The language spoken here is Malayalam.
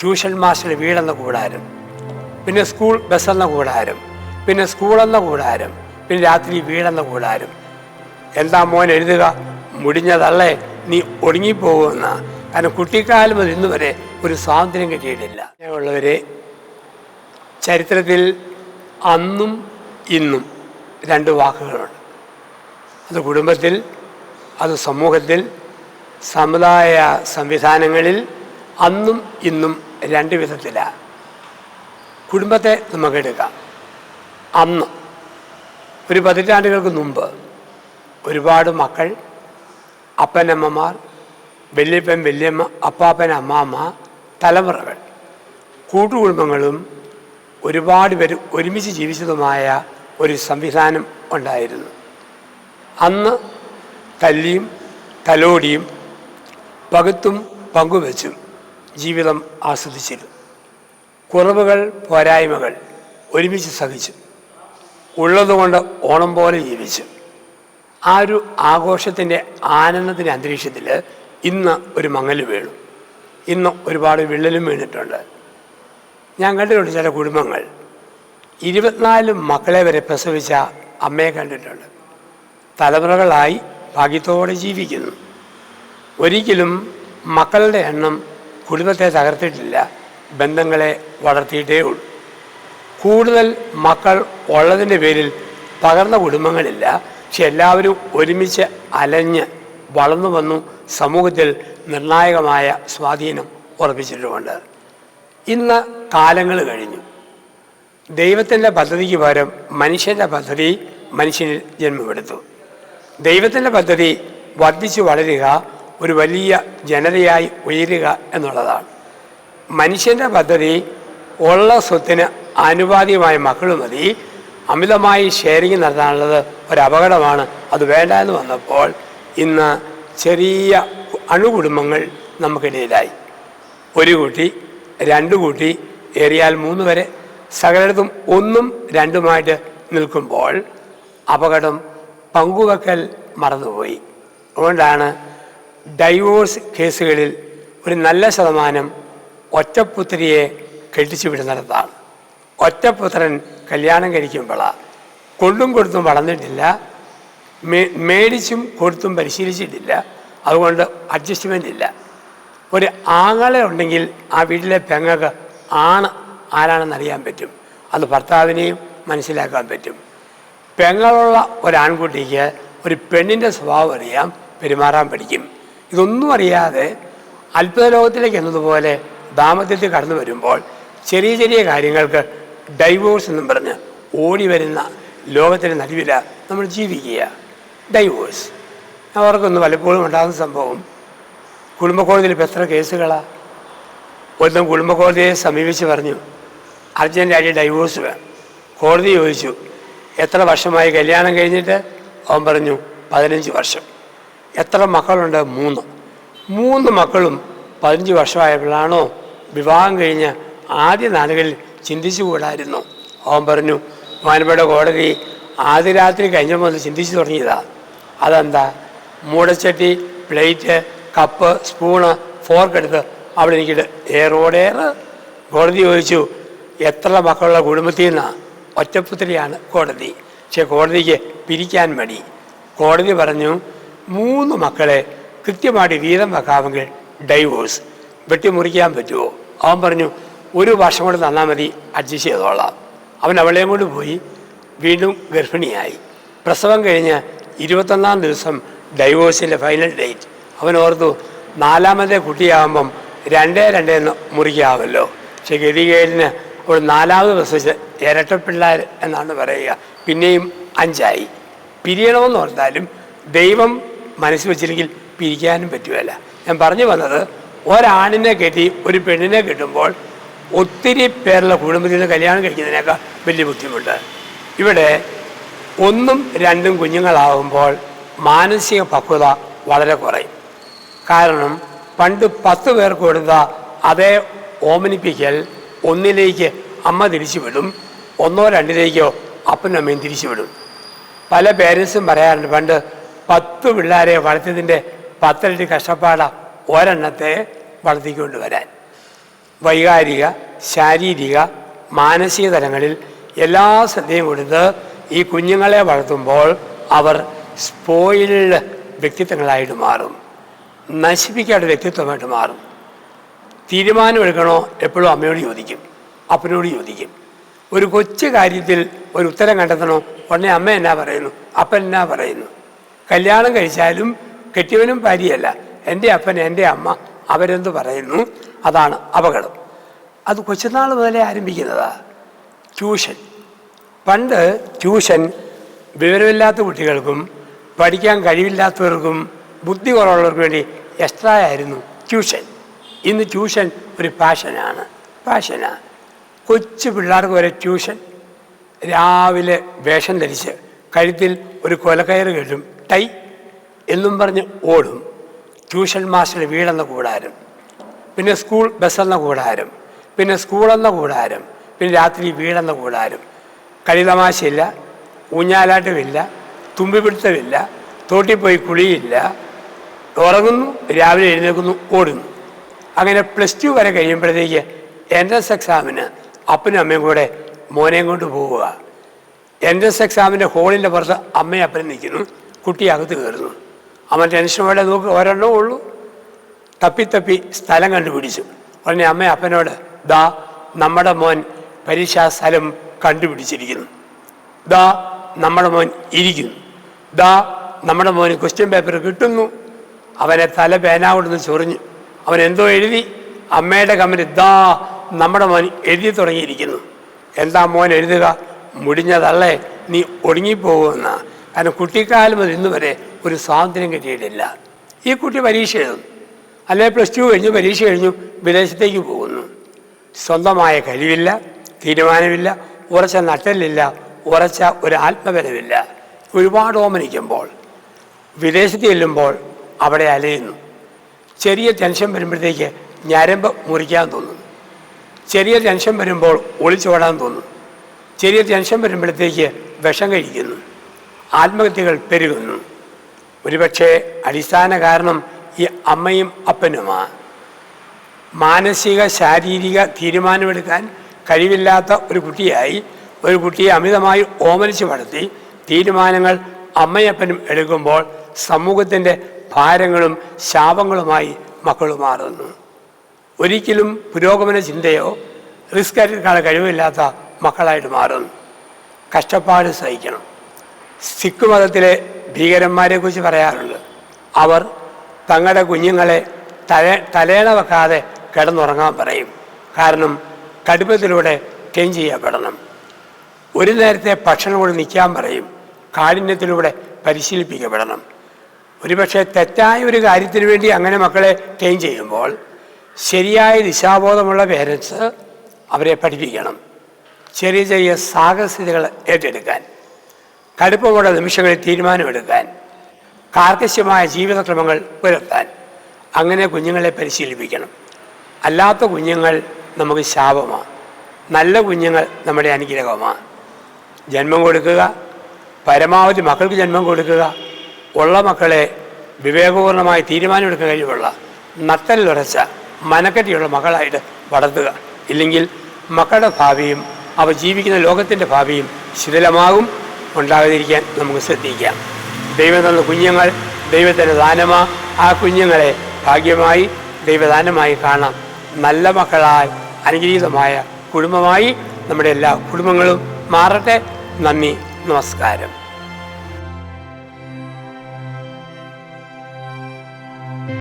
ട്യൂഷൻ മാസ്റ്റർ വീടെന്ന കൂടാരം. പിന്നെ സ്കൂൾ ബസ് എന്ന കൂടാരം. പിന്നെ സ്കൂളെന്ന കൂടാരം. പിന്നെ രാത്രി വീടെന്ന കൂടാരം. എന്താ മോൻ എഴുതുക? മുടിഞ്ഞതല്ലേ? നീ ഒടുങ്ങിപ്പോകുന്ന. കാരണം കുട്ടിക്കാലം മുതൽ ഇന്ന് വരെ ഒരു സ്വാതന്ത്ര്യം കിട്ടിയിട്ടില്ല. ഉള്ളവരെ ചരിത്രത്തിൽ അന്നും ഇന്നും രണ്ട് വാക്കുകളുണ്ട്. അത് കുടുംബത്തിൽ അത് സമൂഹത്തിൽ സമുദായ സംവിധാനങ്ങളിൽ അന്നും ഇന്നും രണ്ട് വിധത്തിലാണ് കുടുംബത്തെ നമുക്ക് എടുക്കാം. അന്ന് ഒരു പതിറ്റാണ്ടുകൾക്ക് മുമ്പ് ഒരുപാട് മക്കൾ അപ്പനമ്മമാർ വല്യപ്പൻ വല്യമ്മ അപ്പാപ്പൻ അമ്മാമ്മ തലമുറകൾ കൂട്ടുകുടുംബങ്ങളും ഒരുപാട് പേര് ഒരുമിച്ച് ജീവിച്ചതുമായ ഒരു സംവിധാനം ഉണ്ടായിരുന്നു. അന്ന് തല്ലിയും തലോടിയും പകുത്തും പങ്കുവെച്ചും ജീവിതം ആസ്വദിച്ചിരുന്നു. കുറവുകൾ പോരായ്മകൾ ഒരുമിച്ച് സഹിച്ചു. ഉള്ളതുകൊണ്ട് ഓണം പോലെ ജീവിച്ചു. ആ ഒരു ആഘോഷത്തിന്റെ ആനന്ദത്തിന്റെ അന്തരീക്ഷത്തിൽ ഇന്ന് ഒരു മങ്ങൽ വീണു. ഇന്ന് ഒരുപാട് വിള്ളലും വീണിട്ടുണ്ട്. ഞാൻ കണ്ടിട്ടുണ്ട് ചില കുടുംബങ്ങൾ. ഇരുപത്തിനാല് മക്കളെ വരെ പ്രസവിച്ച അമ്മയെ കണ്ടിട്ടുണ്ട്. തലമുറകളായി ഭാഗ്യത്തോടെ ജീവിക്കുന്നു. ഒരിക്കലും മക്കളുടെ എണ്ണം കുടുംബത്തെ തകർത്തിട്ടില്ല. ബന്ധങ്ങളെ വളർത്തിയിട്ടേ ഉള്ളൂ. കൂടുതൽ മക്കൾ ഉള്ളതിന്റെ പേരിൽ തകർന്ന കുടുംബങ്ങളില്ല. പക്ഷെ എല്ലാവരും ഒരുമിച്ച് അലഞ്ഞ് വളർന്നു വന്നു സമൂഹത്തിൽ നിർണായകമായ സ്വാധീനം ഉറപ്പിച്ചിട്ടുമുണ്ട് ഇന്ന് കാലങ്ങൾ കഴിഞ്ഞു. ദൈവത്തിന്റെ പദ്ധതിക്ക് പകരം മനുഷ്യന്റെ പദ്ധതി മനുഷ്യനിൽ ജന്മമെടുത്തു. ദൈവത്തിന്റെ പദ്ധതി വർദ്ധിച്ചു വളരുക ഒരു വലിയ ജനതയായി ഉയരുക എന്നുള്ളതാണ്. മനുഷ്യന്റെ പദ്ധതി ഉള്ള സ്വത്തിന് ആനുപാതികമായ മക്കൾ മതി. അമിതമായി ഷെയറിങ് നടത്താനുള്ളത് ഒരു അത് വേണ്ട എന്ന് വന്നപ്പോൾ ഇന്ന് ചെറിയ അണുകുടുംബങ്ങൾ നമുക്കിടയിലായി. ഒരു കൂട്ടി രണ്ട് കൂട്ടി ഏറിയാൽ മൂന്ന് വരെ. സകലയിടത്തും ഒന്നും രണ്ടുമായിട്ട് നിൽക്കുമ്പോൾ അപകടം പങ്കുവെക്കൽ മറന്നുപോയി. അതുകൊണ്ടാണ് ഡൈവോഴ്സ് കേസുകളിൽ ഒരു നല്ല ശതമാനം ഒറ്റപ്പുത്രിയെ കെട്ടിച്ചു വിടുന്നിടത്താണ് ഒറ്റപുത്രൻ കല്യാണം കഴിക്കുമ്പോഴാണ് കൊണ്ടും കൊടുത്തും വളർന്നിട്ടില്ല മേ മേടിച്ചും കൊടുത്തും പരിശീലിച്ചിട്ടില്ല അതുകൊണ്ട് അഡ്ജസ്റ്റ്മെന്റ് ഇല്ല. ഒരു ആങ്ങളെ ഉണ്ടെങ്കിൽ ആ വീട്ടിലെ പെങ്ങൾക്ക് ആണ് ആരാണെന്ന് അറിയാൻ പറ്റും. അത് ഭർത്താവിനെയും മനസ്സിലാക്കാൻ പറ്റും. പെങ്ങളുള്ള ഒരാൺകുട്ടിക്ക് ഒരു പെണ്ണിന്റെ സ്വഭാവം അറിയാം പെരുമാറാൻ പഠിക്കും. ഇതൊന്നും അറിയാതെ അത്ഭുത ലോകത്തിലേക്ക് എന്നതുപോലെ ദാമ്പത്യത്തിൽ കടന്നു വരുമ്പോൾ ചെറിയ ചെറിയ കാര്യങ്ങൾക്ക് ഡൈവോഴ്സ് എന്നും പറഞ്ഞ് ഓടി വരുന്ന ലോകത്തിന്റെ നടുവില നമ്മൾ ജീവിക്കുക. ഡൈവോഴ്സ് അവർക്കൊന്ന് പലപ്പോഴും ഉണ്ടാകുന്ന സംഭവം കുടുംബ കോടതിയിൽ ഇപ്പം എത്ര കേസുകളാണ് ഒരുത്തം കുടുംബ കോടതിയെ സമീപിച്ച് പറഞ്ഞു അർജന്റായിട്ട് ഡൈവോഴ്സ് വേണം. കോടതി ചോദിച്ചു എത്ര വർഷമായി കല്യാണം കഴിഞ്ഞിട്ട്? അവൻ പറഞ്ഞു പതിനഞ്ച് വർഷം. എത്ര മക്കളുണ്ട്? മൂന്ന്. മൂന്ന് മക്കളും പതിനഞ്ച് വർഷമായപ്പോഴാണോ വിവാഹം കഴിഞ്ഞ് ആദ്യ നാളുകളിൽ ചിന്തിച്ചു കൂടായിരുന്നു അവൻ പറഞ്ഞു മാനപ്പയുടെ കോടതി ആദ്യ രാത്രി കഴിഞ്ഞ മുതൽ ചിന്തിച്ചു തുടങ്ങിയതാണ് അതെന്താ? മൂടച്ചട്ടി പ്ലേറ്റ് കപ്പ് സ്പൂണ് ഫോർക്ക് എടുത്ത് അവിടെ എനിക്കിട്ട് ഏറോടേറെ. കോടതി ചോദിച്ചു എത്ര മക്കളുള്ള കുടുംബത്തിൽ നിന്നാണ് ഒറ്റപ്പുത്രിയാണ് കോടതി. പക്ഷെ കോടതിക്ക് പിരിക്കാൻ മടി. കോടതി പറഞ്ഞു മൂന്ന് മക്കളെ കൃത്യമായിട്ട് വീതം വെക്കാമെങ്കിൽ ഡൈവോഴ്സ് വെട്ടിമുറിക്കാൻ പറ്റുമോ? അവൻ പറഞ്ഞു ഒരു വർഷം കൊണ്ട് തന്നാൽ മതി അഡ്ജസ്റ്റ് ചെയ്തോളാം. അവൻ അവളെയും കൊണ്ട് പോയി. വീണ്ടും ഗർഭിണിയായി. പ്രസവം കഴിഞ്ഞ് ഇരുപത്തൊന്നാം ദിവസം ഡൈവോഴ്സിന്റെ ഫൈനൽ ഡേറ്റ് അവൻ ഓർത്തു നാലാമത്തെ കുട്ടിയാകുമ്പം രണ്ടേ രണ്ടേ എന്ന് മുറിക്കാമല്ലോ. പക്ഷെ ഗതികേലിന് അവൾ നാലാമത് പ്രസവിച്ച് ഇരട്ട പിള്ളേർ എന്നാണ് പറയുക. പിന്നെയും അഞ്ചായി. പിരിയണമെന്ന് ഓർത്താലും ദൈവം മനസ്സിൽ വെച്ചില്ലെങ്കിൽ പിരിക്കാനും പറ്റുകയില്ല. ഞാൻ പറഞ്ഞു വന്നത് ഒരാണിനെ കെട്ടി ഒരു പെണ്ണിനെ കെട്ടുമ്പോൾ ഒത്തിരി പേരുള്ള കുടുംബത്തിൽ നിന്ന് കല്യാണം കഴിക്കുന്നതിനേക്കാൾ വലിയ ബുദ്ധിമുട്ട്. ഇവിടെ ഒന്നും രണ്ടും കുഞ്ഞുങ്ങളാകുമ്പോൾ മാനസിക പക്വത വളരെ കുറയും. കാരണം പണ്ട് പത്ത് പേർക്ക് കൊടുത്ത അതേ ഓമനിപ്പിക്കൽ ഒന്നിലേക്ക് അമ്മ തിരിച്ചു വിടും ഒന്നോ രണ്ടിലേക്കോ അപ്പനും അമ്മയും തിരിച്ചു വിടും പല പേരൻസും പറയാറുണ്ട് പണ്ട് പത്ത് പിള്ളേരെ വളർത്തിയതിന്റെ പത്തരട്ടി കഷ്ടപ്പാട ഒരെണ്ണത്തെ വളർത്തിക്കൊണ്ട് വരാൻ. വൈകാരിക ശാരീരിക മാനസിക തലങ്ങളിൽ എല്ലാ ശ്രദ്ധയും കൊടുത്ത് ഈ കുഞ്ഞുങ്ങളെ വളർത്തുമ്പോൾ അവർ സ്പോയിൽഡ് വ്യക്തിത്വങ്ങളായിട്ട് മാറും. നശിപ്പിക്കാത്ത വ്യക്തിത്വമായിട്ട് മാറും. തീരുമാനമെടുക്കണോ? എപ്പോഴും അമ്മയോട് ചോദിക്കും. അപ്പനോട് ചോദിക്കും. ഒരു കൊച്ചു കാര്യത്തിൽ ഒരു ഉത്തരം കണ്ടെത്തണോ? ഉടനെ അമ്മ എന്നാ പറയുന്നു? അപ്പൻ എന്നാ പറയുന്നു? കല്യാണം കഴിച്ചാലും കെട്ടിയവനും ഭാര്യയല്ല. എന്റെ അപ്പൻ എന്റെ അമ്മ അവരെന്ത് പറയുന്നു? അതാണ് അപകടം. അത് കൊച്ചുനാൾ മുതലേ ആരംഭിക്കുന്നതാ? ട്യൂഷൻ. പണ്ട് ട്യൂഷൻ വിവരമില്ലാത്ത കുട്ടികൾക്കും പഠിക്കാൻ കഴിവില്ലാത്തവർക്കും ബുദ്ധി കുറവുള്ളവർക്കും വേണ്ടി എക്സ്ട്രാ ആയിരുന്നു ട്യൂഷൻ. ഇന്ന് ട്യൂഷൻ ഒരു പാഷനാണ്. പാഷനാണ് കൊച്ചു പിള്ളേർക്ക് വരെ ട്യൂഷൻ. രാവിലെ വേഷം ധരിച്ച് കഴുത്തിൽ ഒരു കൊലക്കയറ് കെട്ടും. ടൈ എന്നും പറഞ്ഞ് ഓടും. ട്യൂഷൻ മാസ്റ്റർ വീടെന്ന കൂടാരം. പിന്നെ സ്കൂൾ ബസ്സെന്ന കൂടാരം. പിന്നെ സ്കൂളെന്ന കൂടാരം. പിന്നെ രാത്രി വീടെന്ന കൂടാരം. കളിതമാശയില്ല ഊഞ്ഞാലാട്ടമില്ല തുമ്പിപിടുത്തമില്ല തോട്ടിൽ പോയി കുളിയില്ല. ഉറങ്ങുന്നു രാവിലെ എഴുന്നേൽക്കുന്നു ഓടുന്നു. അങ്ങനെ പ്ലസ് ടു വരെ കഴിയുമ്പോഴത്തേക്ക് എൻട്രൻസ് എക്സാമിന് അപ്പനും അമ്മയും കൂടെ മോനെയും കൊണ്ട് പോവുക. എൻട്രൻസ് എക്സാമിന്റെ ഹോളിന്റെ പുറത്ത് അമ്മയും അപ്പനും നിൽക്കുന്നു. കുട്ടി അകത്ത് കയറുന്നു. അവൻ ടെൻഷനോടെ നോക്ക് ഒരെണ്ണേ ഉള്ളൂ. തപ്പി തപ്പി സ്ഥലം കണ്ടുപിടിച്ചു. ഉടനെ അമ്മ അപ്പനോട് ദാ നമ്മുടെ മോൻ പരീക്ഷാ സ്ഥലം കണ്ടുപിടിച്ചിരിക്കുന്നു. ദാ നമ്മുടെ മോൻ ഇരിക്കുന്നു. ദാ നമ്മുടെ മോന് ക്വസ്റ്റ്യൻ പേപ്പർ കിട്ടുന്നു. അവനെ തല പേനാവിടുന്ന് ചൊറിഞ്ഞു. അവൻ എന്തോ എഴുതി. അമ്മയുടെ കമന്റ് ദാ നമ്മുടെ മോൻ എഴുതി തുടങ്ങിയിരിക്കുന്നു. എന്താ മോൻ എഴുതുക? മുടിഞ്ഞതല്ലേ. നീ ഒടുങ്ങിപ്പോകുമെന്ന. കാരണം കുട്ടിക്കാലം മുതൽ ഇന്ന് വരെ ഒരു സ്വാതന്ത്ര്യം കിട്ടിയിട്ടില്ല. ഈ കുട്ടി പരീക്ഷ എഴുതും. അല്ലെങ്കിൽ പ്ലസ് ടു കഴിഞ്ഞു പരീക്ഷ കഴിഞ്ഞു വിദേശത്തേക്ക് പോകുന്നു. സ്വന്തമായ കഴിവില്ല തീരുമാനമില്ല ഉറച്ച നട്ടലില്ല ഉറച്ച ഒരു ആത്മബലമില്ല. ഒരുപാട് ഓമനിക്കുമ്പോൾ വിദേശത്ത് ചെല്ലുമ്പോൾ അവിടെ അലയുന്നു. ചെറിയ ടെൻഷൻ വരുമ്പോഴത്തേക്ക് ഞരമ്പ് മുറിക്കാൻ തോന്നുന്നു. ചെറിയ ടെൻഷൻ വരുമ്പോൾ ഒളിച്ചോടാൻ തോന്നുന്നു. ചെറിയ ടെൻഷൻ വരുമ്പോഴത്തേക്ക് വിഷം കഴിക്കുന്നു. ആത്മഹത്യകൾ പെരുകുന്നു. ഒരുപക്ഷെ അടിസ്ഥാന കാരണം ഈ അമ്മയും അപ്പനുമാണ് മാനസിക ശാരീരിക തീരുമാനമെടുക്കാൻ കഴിവില്ലാത്ത ഒരു കുട്ടിയായി ഒരു കുട്ടിയെ അമിതമായി ഓമനിച്ച് വളർത്തി തീരുമാനങ്ങൾ അമ്മയപ്പനും എടുക്കുമ്പോൾ സമൂഹത്തിന്റെ ഭാരങ്ങളും ശാപങ്ങളുമായി മക്കൾ മാറുന്നു. ഒരിക്കലും പുരോഗമന ചിന്തയോ റിസ്ക് എടുക്കാനുള്ള കഴിവില്ലാത്ത മക്കളായിട്ട് മാറുന്നു. കഷ്ടപ്പാട് സഹിക്കണം. സിഖ് മതത്തിലെ ഭീകരന്മാരെ കുറിച്ച് പറയാറുണ്ട്. അവർ തങ്ങളുടെ കുഞ്ഞുങ്ങളെ തല തലേണ വെക്കാതെ കിടന്നുറങ്ങാൻ പറയും. കാരണം കടുപ്പത്തിലൂടെ ക്ലീൻ ചെയ്യപ്പെടണം. ഒരു നേരത്തെ ഭക്ഷണം നിൽക്കാൻ പറയും. കാഠിന്യത്തിലൂടെ പരിശീലിപ്പിക്കപ്പെടണം. ഒരുപക്ഷെ തെറ്റായ ഒരു കാര്യത്തിന് വേണ്ടി അങ്ങനെ മക്കളെ ട്രെയിൻ ചെയ്യുമ്പോൾ ശരിയായ ദിശാബോധമുള്ള പേരൻസ് അവരെ പഠിപ്പിക്കണം. ചെറിയ ചെറിയ സാഹസികതകൾ ഏറ്റെടുക്കാൻ. കടുപ്പമുള്ള നിമിഷങ്ങളിൽ തീരുമാനമെടുക്കാൻ കാർക്കശ്യമായ ജീവിതക്രമങ്ങൾ പുലർത്താൻ അങ്ങനെ കുഞ്ഞുങ്ങളെ പരിശീലിപ്പിക്കണം. അല്ലാത്ത കുഞ്ഞുങ്ങൾ നമുക്ക് ശാപമാണ് നല്ല കുഞ്ഞുങ്ങൾ നമ്മുടെ അനുഗ്രഹമാണ് ജന്മം കൊടുക്കുക പരമാവധി മക്കൾക്ക് ജന്മം കൊടുക്കുക ഉള്ള മക്കളെ വിവേകപൂർണമായി തീരുമാനമെടുക്കാൻ കഴിവുള്ള നട്ടലിലുറച്ച മനക്കറ്റിയുള്ള മക്കളായിട്ട് വളർത്തുക. ഇല്ലെങ്കിൽ മക്കളുടെ ഭാവിയും അവ ജീവിക്കുന്ന ലോകത്തിന്റെ ഭാവിയും ശിഥിലമാകും. ഉണ്ടാകാതിരിക്കാൻ നമുക്ക് ശ്രദ്ധിക്കാം. ദൈവം തന്ന കുഞ്ഞുങ്ങൾ ദൈവത്തിന്റെ ദാനമാ ആ കുഞ്ഞുങ്ങളെ ഭാഗ്യമായി ദൈവദാനമായി കാണാം. നല്ല മക്കളായി അനുഗ്രഹീതമായ കുടുംബമായി നമ്മുടെ എല്ലാ കുടുംബങ്ങളും മാറട്ടെ. നന്ദി നമസ്കാരം.